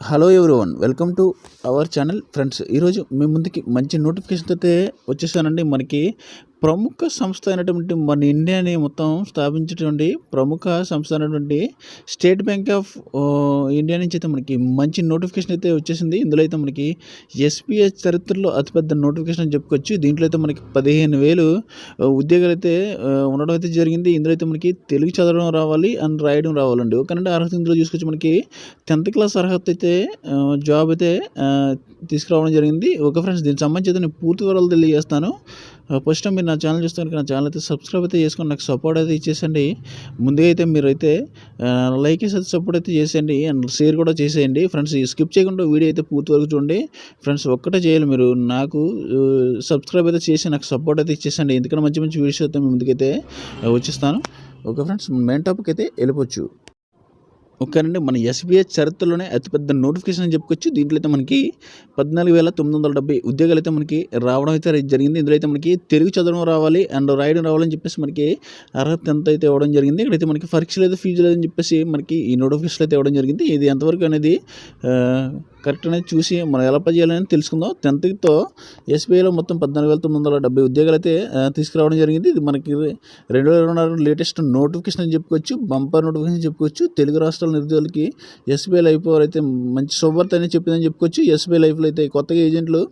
Hello one welcome to our channel. Friends ఈరోజు మీ ముందుకి మంచి నోటిఫికేషన్ అయితే వచ్చేసానండి. మనకి ప్రముఖ సంస్థ అయినటువంటి మన ఇండియాని మొత్తం స్థాపించినటువంటి ప్రముఖ సంస్థ అయినటువంటి స్టేట్ బ్యాంక్ ఆఫ్ ఇండియా నుంచి అయితే మనకి మంచి నోటిఫికేషన్ అయితే వచ్చేసింది. ఇందులో అయితే మనకి ఎస్బీఐ చరిత్రలో అతిపెద్ద నోటిఫికేషన్ అని చెప్పుకోవచ్చు. దీంట్లో అయితే మనకి పదిహేను వేలు ఉద్యోగాలు అయితే ఉండడం అయితే జరిగింది. ఇందులో అయితే మనకి తెలుగు చదవడం రావాలి అండ్ రాయడం రావాలండి. ఓకేనండి అర్హత ఇందులో చూసుకొచ్చి మనకి టెన్త్ క్లాస్ అర్హత అయితే జాబ్ అయితే తీసుకురావడం జరిగింది. ఓకే ఫ్రెండ్స్ దీనికి సంబంధించి అయితే నేను పూర్తి వివరాలు తెలియజేస్తాను. ఫస్ట్ టైం మీరు నా ఛానల్ చూస్తే కనుక నా ఛానల్ అయితే సబ్స్క్రైబ్ అయితే చేసుకొని నాకు సపోర్ట్ అయితే ఇచ్చేసండి. ముందుగా అయితే మీరైతే లైక్ చేసి సపోర్ట్ అయితే చేసేయండి అండ్ షేర్ కూడా చేసేయండి. ఫ్రెండ్స్ స్కిప్ చేయకుండా వీడియో అయితే పూర్తి వరకు చూడండి. ఫ్రెండ్స్ ఒక్కటే చేయాలి మీరు. నాకు సబ్స్క్రైబ్ అయితే చేసి నాకు సపోర్ట్ అయితే ఇచ్చేసండి. ఎందుకంటే మంచి మంచి వీడియోస్ అయితే ముందుకైతే వచ్చేస్తాను. ఓకే ఫ్రెండ్స్ మెయిన్ టాపిక్ అయితే వెళ్ళిపోవచ్చు. ఓకేనండి మన ఎస్బీఐ చరిత్రలోనే అతిపెద్ద నోటిఫికేషన్ అని చెప్పుకోవచ్చు. దీంట్లో అయితే మనకి పద్నాలుగు వేల తొమ్మిది వందల డెబ్బై ఉద్యోగాలు అయితే మనకి రావడం అయితే జరిగింది. ఇందులో అయితే మనకి తెలుగు చదవడం రావాలి అండ్ రాయడం రావాలని చెప్పేసి మనకి అర్హత ఎంత అయితే ఇవ్వడం జరిగింది ఇక్కడైతే మనకి పరీక్ష లేదు ఫీజు లేదని చెప్పేసి మనకి ఈ నోటిఫికేషన్ అయితే ఇవ్వడం జరిగింది. ఇది ఎంతవరకు అనేది కరెక్ట్ అనేది చూసి మనం ఎలా పనిచేయాలని తెలుసుకుందాం. టెన్త్తో ఎస్బీఐలో మొత్తం పద్నాలుగు వేల తొమ్మిది వందల డెబ్బై ఉద్యోగాలు అయితే తీసుకురావడం జరిగింది. ఇది మనకి రెండు వేల ఇరవై నాలుగు లేటెస్ట్ నోటిఫికేషన్ అని చెప్పుకోవచ్చు బంపర్ నోటిఫికేషన్ చెప్పుకోవచ్చు. తెలుగు రాష్ట్రాల నిరుద్యోగులకి ఎస్బీఐ లైఫ్ వారు అయితే మంచి శుభవార్త అని చెప్పిందని చెప్పుకోవచ్చు. ఎస్బీఐ లైఫ్లో అయితే కొత్తగా ఏజెంట్లు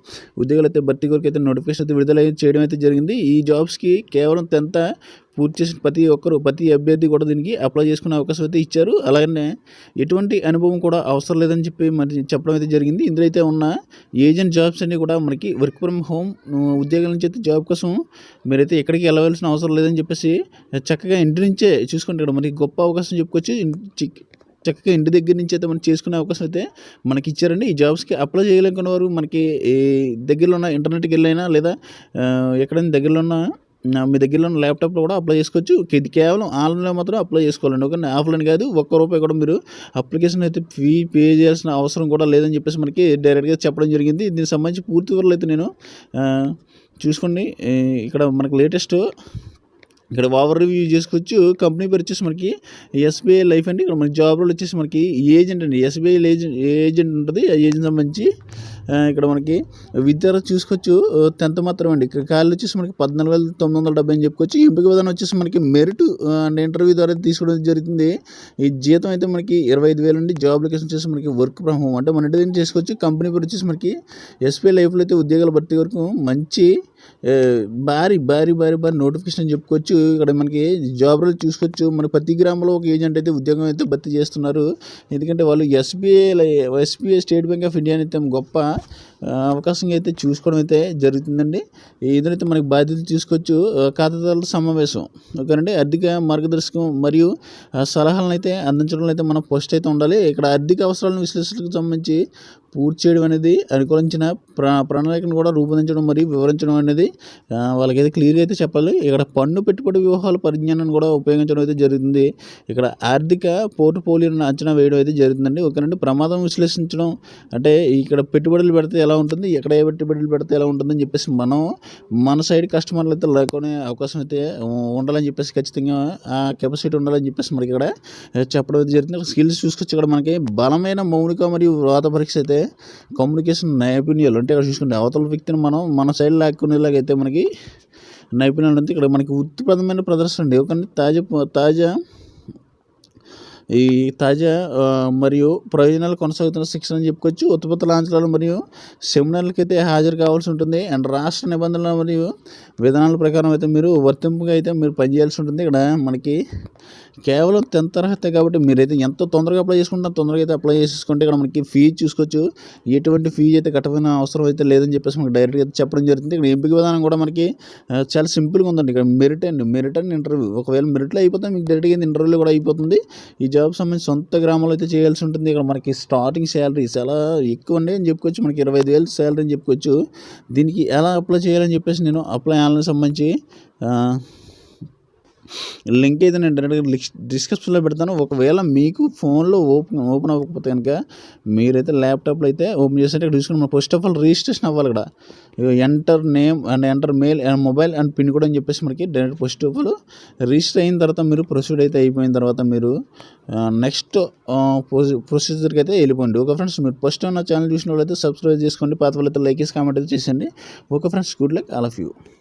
ఉద్యోగాలు అయితే భర్తీ కొరకు అయితే నోటిఫికేషన్ అయితే విడుదల చేయడం అయితే జరిగింది. ఈ జాబ్స్కి కేవలం టెన్త్ పూర్తి చేసిన ప్రతి ఒక్కరు ప్రతి అభ్యర్థి కూడా దీనికి అప్లై చేసుకునే అవకాశం అయితే ఇచ్చారు. అలాగనే ఎటువంటి అనుభవం కూడా అవసరం లేదని చెప్పి మరి చెప్పడం అయితే జరిగింది. ఇందులో అయితే ఉన్న ఏజెంట్ జాబ్స్ అన్ని కూడా మనకి వర్క్ ఫ్రమ్ హోమ్ ఉద్యోగాల నుంచి అయితే జాబ్ కోసం మీరైతే ఎక్కడికి వెళ్ళవలసిన అవసరం లేదని చెప్పేసి చక్కగా ఇంటి నుంచే చూసుకుంటే ఇక్కడ మనకి గొప్ప అవకాశం చెప్పుకోవచ్చు. చక్కగా ఇంటి దగ్గర నుంచి అయితే మనం చేసుకునే అవకాశం అయితే మనకి ఇచ్చారండి. ఈ జాబ్స్కి అప్లై చేయలేకున్న వారు మనకి దగ్గరలో ఉన్న ఇంటర్నెట్కి వెళ్ళైనా లేదా ఎక్కడైనా దగ్గరలో ఉన్న మీ దగ్గరలో ఉన్న ల్యాప్టాప్లో కూడా అప్లై చేసుకోవచ్చు. ఇది కేవలం ఆన్లైన్లో మాత్రం అప్లై చేసుకోవాలండి. ఓకే ఆఫ్లైన్ కాదు ఒక్క రూపాయి కూడా మీరు అప్లికేషన్ అయితే ఫీ పే చేయాల్సిన అవసరం కూడా లేదని చెప్పేసి మనకి డైరెక్ట్గా చెప్పడం జరిగింది. దీనికి సంబంధించి పూర్తి వివరాలు అయితే నేను చూసుకోండి. ఇక్కడ మనకు లేటెస్ట్ ఇక్కడ ఓవర్ రివ్యూ చేసుకోవచ్చు. కంపెనీ పేరు వచ్చేసి మనకి ఎస్బీఐ లైఫ్ అండి. ఇక్కడ మనకి జాబ్ రోల్ వచ్చేసి మనకి ఏజెంట్ అండి. ఎస్బీఐ ఏజెంట్ ఏజెంట్ ఉంటుంది. ఆ ఏజెంట్ సంబంధించి ఇక్కడ మనకి విద్యార్థి చూసుకోవచ్చు టెన్త్ మాత్రం అండి. ఇక్కడ వచ్చేసి మనకి పద్నాలుగు వేల తొమ్మిది వందల డెబ్బై అని చెప్పుకోవచ్చు. ఎంపిక విధానం వచ్చేసి మనకి మెరిట్ అండ్ ఇంటర్వ్యూ ద్వారా తీసుకోవడం జరుగుతుంది. ఈ జీతం అయితే మనకి ఇరవై ఐదు వేలు అండి. జాబ్ లొకేషన్ వచ్చేసి మనకి వర్క్ ఫ్రమ్ హోమ్ అంటే మన ఇంటి చేసుకోవచ్చు. కంపెనీ పేరు వచ్చేసి మనకి ఎస్బీఐ లైఫ్లో అయితే ఉద్యోగాల భర్తీ వరకు మంచి భారీ భారీ భారీ భారీ నోటిఫికేషన్ చెప్పుకోవచ్చు. ఇక్కడ మనకి జాబ్ రోల్ చూసుకోవచ్చు. మన ప్రతి గ్రామంలో ఒక ఏజెంట్ అయితే ఉద్యోగం అయితే భర్తీ చేస్తున్నారు. ఎందుకంటే వాళ్ళు SBI SBI State Bank of India అయితే గొప్ప అవకాశం అయితే చూసుకోవడం అయితే జరుగుతుందండి. ఇదైతే మనకి బాధ్యతలు చూసుకోవచ్చు ఖాతాదారుల సమావేశం ఓకేనండి? ఆర్థిక మార్గదర్శకం మరియు సలహాలను అయితే అందించడంలో అయితే మన పోస్ట్ అయితే ఉండాలి. ఇక్కడ ఆర్థిక అవసరాలను విశ్లేషణకు సంబంధించి పూర్తి చేయడం అనేది అనుకూలించిన ప్రణాళికను కూడా రూపొందించడం మరియు వివరించడం అనేది వాళ్ళకైతే క్లియర్గా అయితే చెప్పాలి. ఇక్కడ పన్ను పెట్టుబడి వ్యూహాల పరిజ్ఞానాన్ని కూడా ఉపయోగించడం అయితే జరుగుతుంది. ఇక్కడ ఆర్థిక పోర్ట్ఫోలియోను అంచనా వేయడం అయితే జరుగుతుందండి. ఓకేనండి ప్రమాదం విశ్లేషించడం అంటే ఇక్కడ పెట్టుబడులు పెడితే ఎలా ఉంటుంది ఎక్కడ ఏ పెట్టుబడులు పెడితే ఎలా ఉంటుందని చెప్పేసి మనం మన సైడ్ కస్టమర్లు అయితే లేకునే అవకాశం అయితే ఉండాలని చెప్పేసి ఖచ్చితంగా ఆ కెపాసిటీ ఉండాలని చెప్పేసి మనకి ఇక్కడ చెప్పడం అయితే జరుగుతుంది. స్కిల్స్ చూసుకొచ్చి ఇక్కడ మనకి బలమైన మౌలిక మరియు వ్రాత పరీక్ష అయితే కమ్యూనికేషన్ నైపుణ్యాలు. అంటే ఇక్కడ చూసుకుంటే అవతల వ్యక్తిని మనం మన సైడ్ లాక్కునేలాగైతే మనకి నైపుణ్యాలు ఉంది ఇక్కడ మనకి వృత్తిపరమైన ప్రదర్శన అండి. ఒక తాజా తాజా ఈ తాజా మరియు ప్రయోజనాలు కొనసాగుతున్న శిక్షణ అని చెప్పుకోవచ్చు. ఉత్పత్తి లాంఛనాలు మరియు సెమినార్లకు అయితే హాజరు కావాల్సి ఉంటుంది. అండ్ రాష్ట్ర నిబంధనలు మరియు విధానాల ప్రకారం అయితే మీరు వర్తింపుగా అయితే మీరు పనిచేయాల్సి ఉంటుంది. ఇక్కడ మనకి కేవలం టెన్త్ అర్హత కాబట్టి మీరైతే ఎంత తొందరగా అప్లై చేసుకుంటే తొందరగా అయితే అప్లై చేసుకుంటే ఇక్కడ మనకి ఫీజు చూసుకోవచ్చు. ఎటువంటి ఫీజు అయితే కట్టమైన అవసరం అయితే లేదని చెప్పేసి మనకి డైరెక్ట్గా అయితే చెప్పడం జరుగుతుంది. ఇక్కడ ఎంపిక విధానం కూడా మనకి చాలా సింపుల్గా ఉందండి. ఇక్కడ మెరిట్ అండి మెరిట్ అండ్ ఇంటర్వ్యూ ఒకవేళ మెరిట్లో అయిపోతే మీకు డైరెక్ట్గా ఇంటర్వ్యూలో కూడా అయిపోతుంది. ఈ జాబ్ సంబంధించి సొంత గ్రామంలో అయితే చేయాల్సి ఉంటుంది. ఇక్కడ మనకి స్టార్టింగ్ శాలరీ చాలా ఎక్కువ ఉండే అని చెప్పుకోవచ్చు. మనకి ఇరవై ఐదు వేలు శాలరీ అని చెప్పుకోవచ్చు. దీనికి ఎలా అప్లై చేయాలని చెప్పేసి నేను అప్లై ఆన్లైన్ సంబంధించి లింక్ అయితే నేను డైరెక్ట్గా డిస్క్రిప్షన్లో పెడతాను. ఒకవేళ మీకు ఫోన్లో ఓపెన్ ఓపెన్ అవ్వకపోతే కనుక మీరైతే ల్యాప్టాప్లో అయితే ఓపెన్ చేసేటప్పుడు చూసుకుని ఫస్ట్ ఆఫ్ ఆల్ రిజిస్ట్రేషన్ అవ్వాలి ఇక్కడ enter name and enter mail and mobile and pin కూడా అని చెప్పేసి మనకి direct first of all register అయిన తర్వాత మీరు ప్రొసీడ్ అయితే అయిపోయిన తర్వాత మీరు నెక్స్ట్ ప్రొసీజర్కి అయితే వెళ్ళిపోండి. ఓకే ఫ్రెండ్స్ మీరు ఫస్ట్ నా ఛానల్ చూసిన వాళ్ళైతే సబ్స్క్రైబ్ చేసుకోండి. పాత వాళ్ళైతే లైక్ చేసి కామెంట్ అయితే చేసేయండి. Okay friends good luck. All of you